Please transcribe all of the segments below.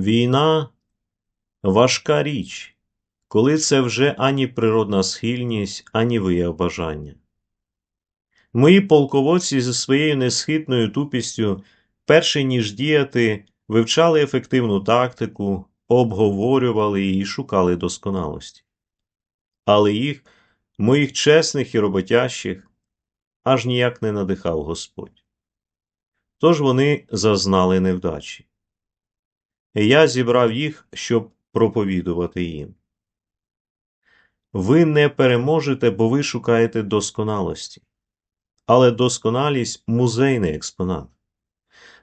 Війна важка річ, коли це вже ані природна схильність, ані вияв бажання. Мої полководці зі своєю несхитною тупістю, перше ніж діяти, вивчали ефективну тактику, обговорювали її і шукали досконалості. Але їх, моїх чесних і роботящих, аж ніяк не надихав Господь. Тож вони зазнали невдачі. Я зібрав їх, щоб проповідувати їм. Ви не переможете, бо ви шукаєте досконалості. Але досконалість музейний експонат.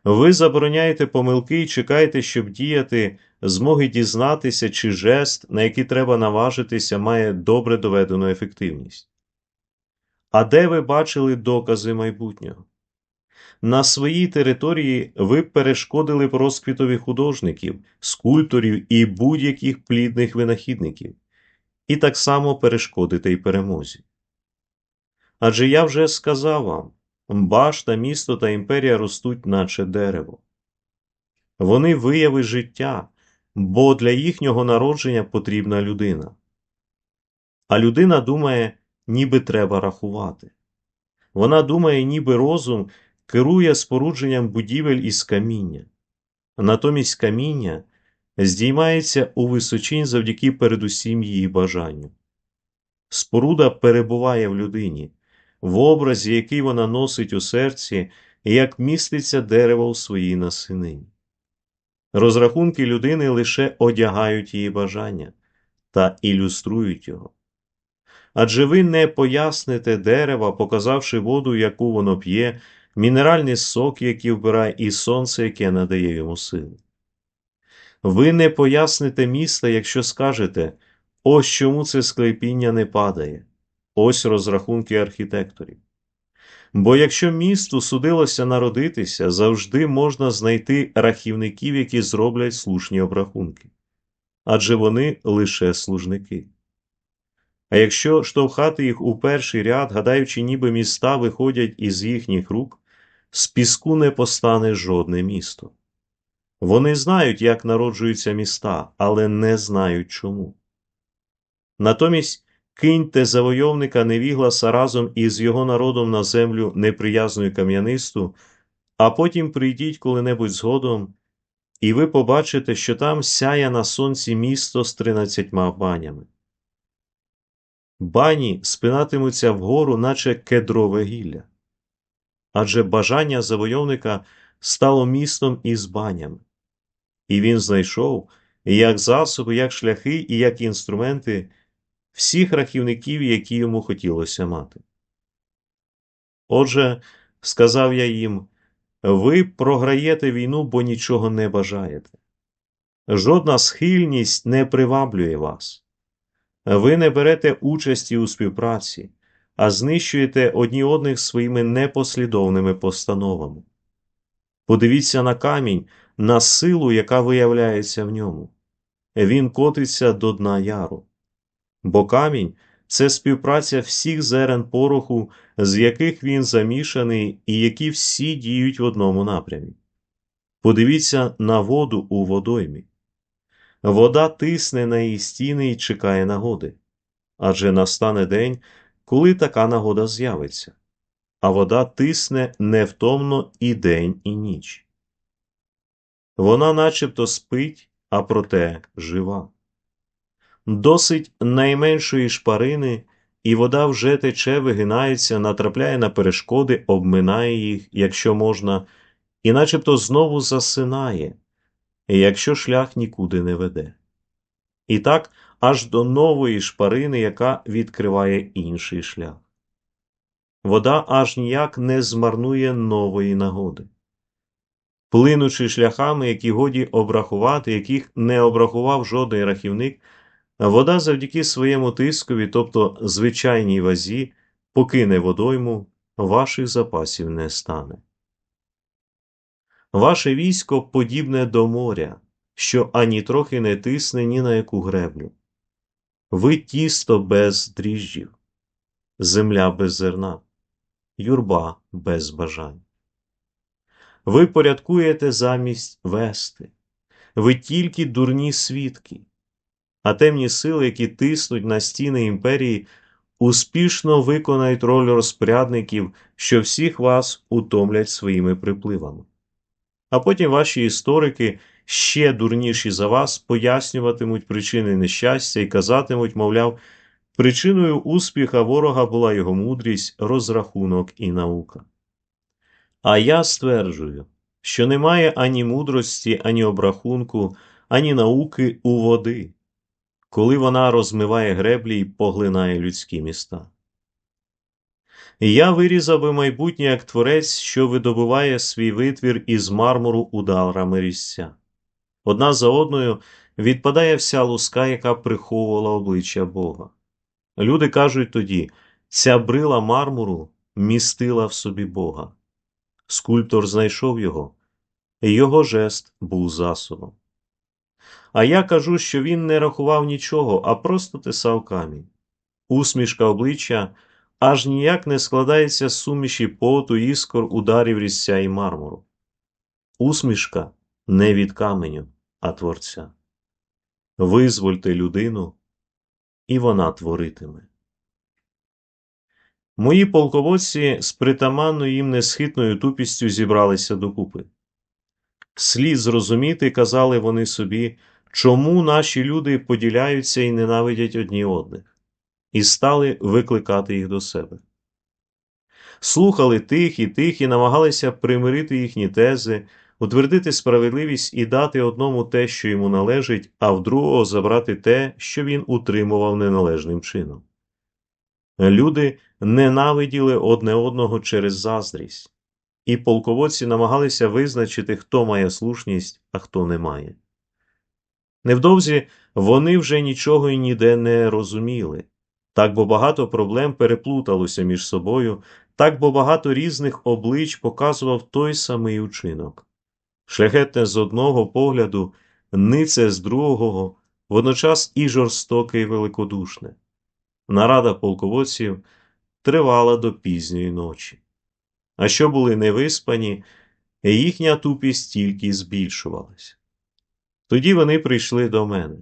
Ви забороняєте помилки і чекаєте, щоб діяти, змоги дізнатися, чи жест, на який треба наважитися, має добре доведену ефективність. А де ви бачили докази майбутнього? На своїй території ви перешкодили розквітові художників, скульпторів і будь-яких плідних винахідників, і так само перешкодите й перемозі. Адже я вже сказав вам башта, місто та імперія ростуть, наче дерево. Вони вияви життя, бо для їхнього народження потрібна людина. А людина думає, ніби треба рахувати. Вона думає, ніби розум керує спорудженням будівель із каміння. Натомість каміння здіймається у височинь завдяки передусім її бажанню. Споруда перебуває в людині, в образі, який вона носить у серці, як міститься дерево у своїй насинині. Розрахунки людини лише одягають її бажання та ілюструють його. Адже ви не поясните дерева, показавши воду, яку воно п'є, мінеральний сок, який вбирає, і сонце, яке надає йому сили. Ви не поясните міста, якщо скажете, ось чому це склепіння не падає, ось розрахунки архітекторів. Бо якщо місту судилося народитися, завжди можна знайти рахівників, які зроблять слушні обрахунки. Адже вони лише служники. А якщо штовхати їх у перший ряд, гадаючи, ніби міста виходять із їхніх рук, з піску не постане жодне місто. Вони знають, як народжуються міста, але не знають чому. Натомість киньте завойовника Невігласа разом із його народом на землю неприязну і кам'янисту, а потім прийдіть коли-небудь згодом, і ви побачите, що там сяє на сонці місто з тринадцятьма банями. Бані спинатимуться вгору, наче кедрове гілля. Адже бажання завойовника стало містом із банями. І він знайшов як засоби, як шляхи і як інструменти всіх рахівників, які йому хотілося мати. Отже, сказав я їм, ви програєте війну, бо нічого не бажаєте. Жодна схильність не приваблює вас. Ви не берете участі у співпраці, а знищуєте одні одних своїми непослідовними постановами. Подивіться на камінь, на силу, яка виявляється в ньому. Він котиться до дна яру. Бо камінь це співпраця всіх зерен пороху, з яких він замішаний, і які всі діють в одному напрямі. Подивіться на воду у водоймі. Вода тисне на її стіни і чекає нагоди. Адже настане день, коли така нагода з'явиться, а вода тисне невтомно і день, і ніч. Вона начебто спить, а проте жива. Досить найменшої шпарини, і вода вже тече, вигинається, натрапляє на перешкоди, обминає їх, якщо можна, і начебто знову засинає, якщо шлях нікуди не веде. І так аж до нової шпарини, яка відкриває інший шлях. Вода аж ніяк не змарнує нової нагоди. Плинучи шляхами, які годі обрахувати, яких не обрахував жодний рахівник, вода завдяки своєму тискові, тобто звичайній вазі, покине водойму, ваших запасів не стане. Ваше військо подібне до моря, що ані трохи не тисне ні на яку греблю. Ви тісто без дріжджів, земля без зерна, юрба без бажань. Ви порядкуєте замість вести, ви тільки дурні свідки, а темні сили, які тиснуть на стіни імперії, успішно виконають роль розпорядників, що всіх вас утомлять своїми припливами. А потім ваші історики, ще дурніші за вас, пояснюватимуть причини нещастя і казатимуть, мовляв, причиною успіха ворога була його мудрість, розрахунок і наука. А я стверджую, що немає ані мудрості, ані обрахунку, ані науки у води, коли вона розмиває греблі і поглинає людські міста. Я вирізав би майбутнє як творець, що видобуває свій витвір із мармуру ударами різця. Одна за одною відпадає вся луска, яка приховувала обличчя Бога. Люди кажуть тоді, ця брила мармуру містила в собі Бога. Скульптор знайшов його, і його жест був засобом. А я кажу, що він не рахував нічого, а просто тисав камінь. Усмішка обличчя аж ніяк не складається з суміші поту, іскор, ударів різця і мармуру. Усмішка не від каменю, а творця. Визвольте людину, і вона творитиме. Мої полководці з притаманною їм несхитною тупістю зібралися докупи. Слід зрозуміти, казали вони собі, чому наші люди поділяються і ненавидять одні одних, і стали викликати їх до себе. Слухали тих і тих і намагалися примирити їхні тези, утвердити справедливість і дати одному те, що йому належить, а в другого забрати те, що він утримував неналежним чином. Люди ненавиділи одне одного через заздрість, і полководці намагалися визначити, хто має слушність, а хто не має. Невдовзі вони вже нічого і ніде не розуміли, так бо багато проблем переплуталося між собою, так бо багато різних облич показував той самий учинок. Шляхетне з одного погляду, нице з другого, водночас і жорстоке і великодушне. Нарада полководців тривала до пізньої ночі. А що були невиспані, їхня тупість тільки збільшувалась. Тоді вони прийшли до мене.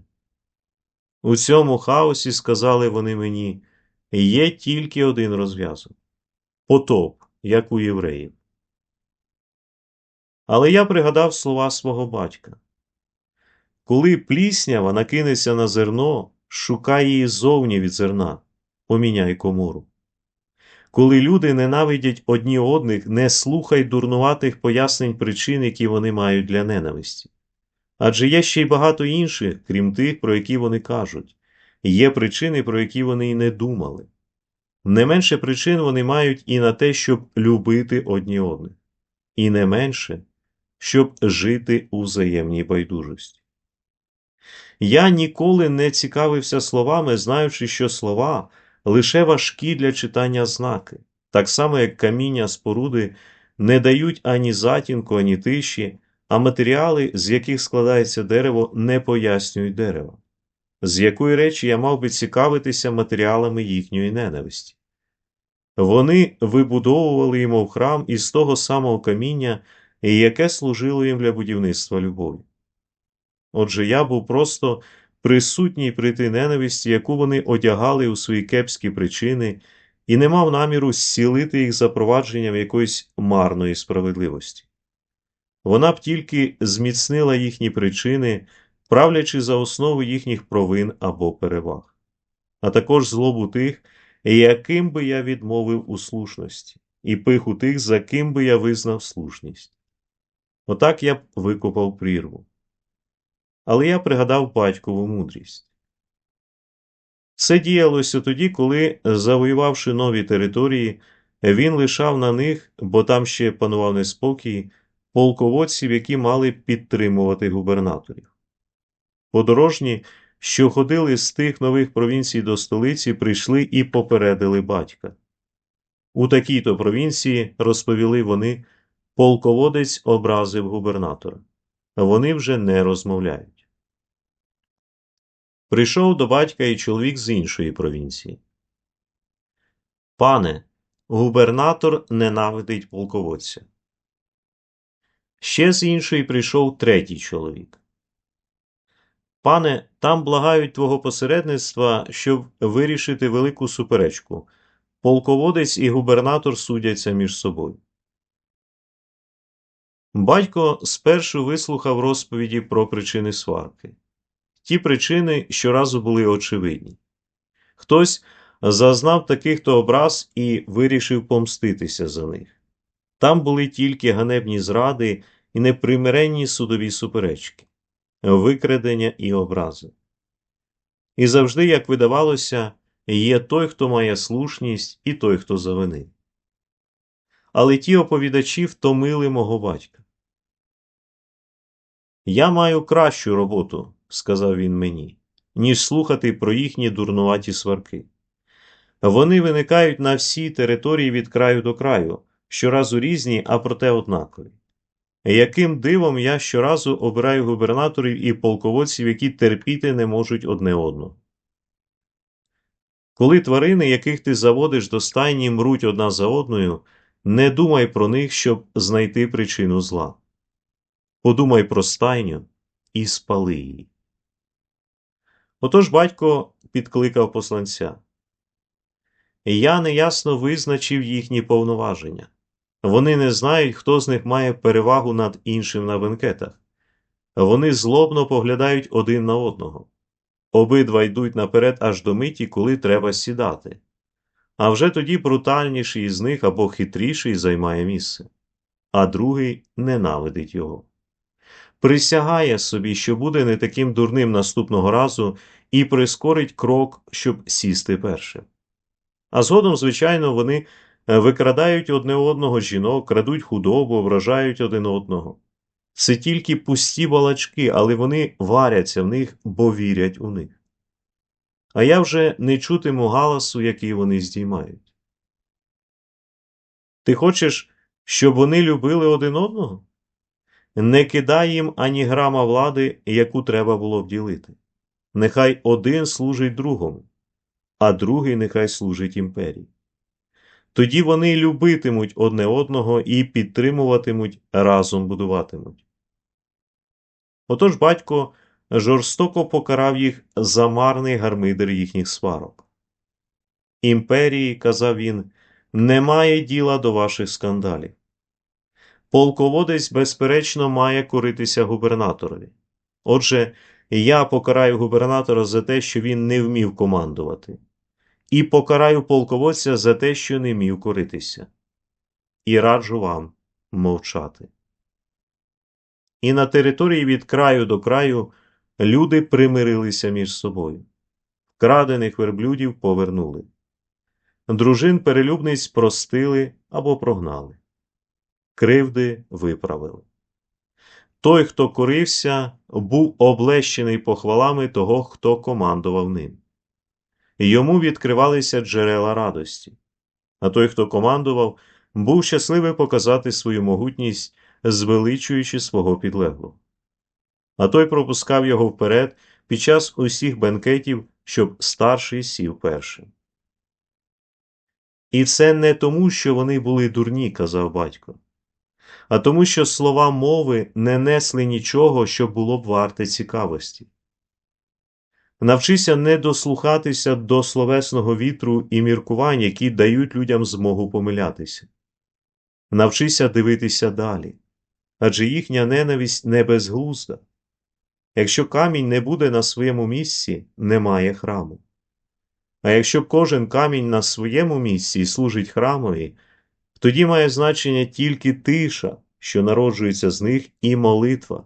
У цьому хаосі сказали вони мені є тільки один розв'язок потоп, як у євреїв. Але я пригадав слова свого батька коли пліснява накинеться на зерно, шукай її зовні від зерна, поміняй комору. Коли люди ненавидять одні одних, не слухай дурнуватих пояснень причин, які вони мають для ненависті. Адже є ще й багато інших, крім тих, про які вони кажуть, є причини, про які вони й не думали. Не менше причин вони мають і на те, щоб любити одні одних, і не менше, щоб жити у взаємній байдужості. Я ніколи не цікавився словами, знаючи, що слова лише важкі для читання знаки, так само як каміння споруди не дають ані затінку, ані тиші, а матеріали, з яких складається дерево, не пояснюють дерева. З якої речі я мав би цікавитися матеріалами їхньої ненависті. Вони вибудовували йому храм із того самого каміння, яке служило їм для будівництва любові. Отже, я був просто присутній при тій ненависті, яку вони одягали у свої кепські причини, і не мав наміру зцілити їх запровадженням якоїсь марної справедливості. Вона б тільки зміцнила їхні причини, правлячи за основу їхніх провин або переваг, а також злобу тих, яким би я відмовив у слушності, і пиху тих, за ким би я визнав слушність. Отак я б викопав прірву але я пригадав батькову мудрість. Це діялося тоді, коли, завоювавши нові території, він лишав на них, бо там ще панував неспокій, полководців, які мали підтримувати губернаторів. Подорожні, що ходили з тих нових провінцій до столиці, прийшли і попередили батька. У такій то провінції, розповіли вони, полководець образив губернатора. Вони вже не розмовляють. Прийшов до батька і чоловік з іншої провінції. Пане, губернатор ненавидить полководця. Ще з іншої прийшов третій чоловік. Пане, там благають твого посередництва, щоб вирішити велику суперечку. Полководець і губернатор судяться між собою. Батько спершу вислухав розповіді про причини сварки. Ті причини щоразу були очевидні. Хтось зазнав таких то образ і вирішив помститися за них. Там були тільки ганебні зради і непримиренні судові суперечки, викрадення і образи. І завжди, як видавалося, є той, хто має слушність, і той, хто завинив. Але ті оповідачі втомили мого батька. Я маю кращу роботу, сказав він мені, ніж слухати про їхні дурнуваті сварки. Вони виникають на всій території від краю до краю, щоразу різні, а проте однакові. Яким дивом я щоразу обираю губернаторів і полководців, які терпіти не можуть одне одного. Коли тварини, яких ти заводиш до стайні, мруть одна за одною, не думай про них, щоб знайти причину зла. Подумай про стайню і спали її. Отож батько підкликав посланця. Я неясно визначив їхні повноваження. Вони не знають, хто з них має перевагу над іншим на бенкетах. Вони злобно поглядають один на одного. Обидва йдуть наперед аж до миті, коли треба сідати. А вже тоді брутальніший із них або хитріший займає місце, а другий ненавидить його. Присягає собі, що буде не таким дурним наступного разу, і прискорить крок, щоб сісти першим. А згодом, звичайно, вони викрадають одне одного жінок, крадуть худобу, вражають один одного. Це тільки пусті балачки, але вони варяться в них, бо вірять у них. А я вже не чутиму галасу, який вони здіймають. Ти хочеш, щоб вони любили один одного? Не кидай їм ані грама влади, яку треба було вділити. Нехай один служить другому, а другий нехай служить імперії. Тоді вони любитимуть одне одного і підтримуватимуть, разом будуватимуть. Отож батько жорстоко покарав їх за марний гармидер їхніх сварок. Імперії, казав він, немає діла до ваших скандалів. Полководець, безперечно, має коритися губернаторові. Отже, я покараю губернатора за те, що він не вмів командувати, і покараю полководця за те, що не вмів коритися. І раджу вам мовчати. І на території від краю до краю люди примирилися між собою. Крадених верблюдів повернули. Дружин перелюбниць простили або прогнали. Кривди виправили. Той, хто корився, був облещений похвалами того, хто командував ним. Йому відкривалися джерела радості, а той, хто командував, був щасливий показати свою могутність, звеличуючи свого підлеглого. А той пропускав його вперед під час усіх бенкетів, щоб старший сів першим. І це не тому, що вони були дурні, казав батько а тому, що слова мови не несли нічого, що було б варте цікавості. Навчися не дослухатися до словесного вітру і міркувань, які дають людям змогу помилятися. Навчися дивитися далі, адже їхня ненависть не безглузда. Якщо камінь не буде на своєму місці, немає храму. А якщо кожен камінь на своєму місці служить храмові, тоді має значення тільки тиша, що народжується з них, і молитва,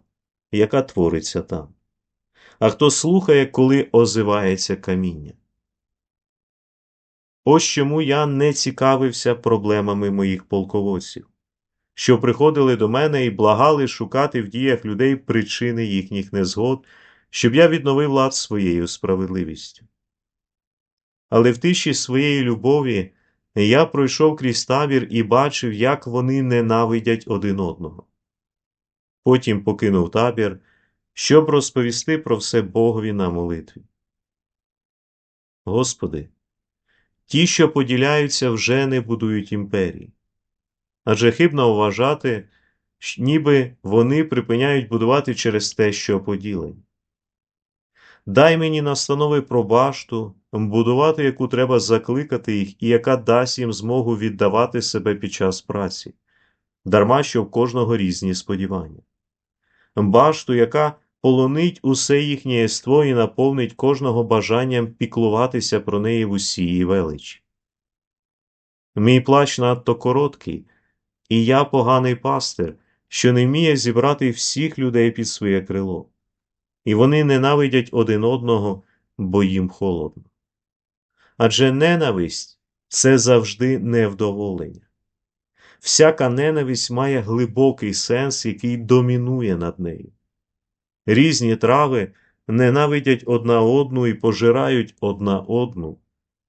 яка твориться там. А хто слухає, коли озивається каміння. Ось чому я не цікавився проблемами моїх полководців, що приходили до мене і благали шукати в діях людей причини їхніх незгод, щоб я відновив лад своєю справедливістю. Але в тиші своєї любові я пройшов крізь табір і бачив, як вони ненавидять один одного. Потім покинув табір, щоб розповісти про все Богові на молитві. Господи, ті, що поділяються, вже не будують імперії. Адже хибно вважати, ніби вони припиняють будувати через те, що поділені. Дай мені настанови про башту, будувати яку треба закликати їх і яка дасть їм змогу віддавати себе під час праці, дарма що в кожного різні сподівання. Башту, яка полонить усе їхнє єство і наповнить кожного бажанням піклуватися про неї в усій величі. Мій плач надто короткий, і я поганий пастир, що не вміє зібрати всіх людей під своє крило, і вони ненавидять один одного, бо їм холодно. Адже ненависть це завжди невдоволення. Всяка ненависть має глибокий сенс, який домінує над нею. Різні трави ненавидять одна одну і пожирають одна одну,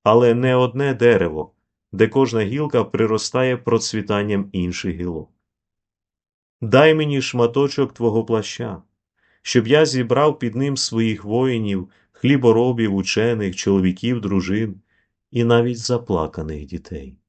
але не одне дерево, де кожна гілка приростає процвітанням інших гілок. Дай мені шматочок твого плаща, щоб я зібрав під ним своїх воїнів, хліборобів, учених, чоловіків, дружин і навіть заплаканих дітей.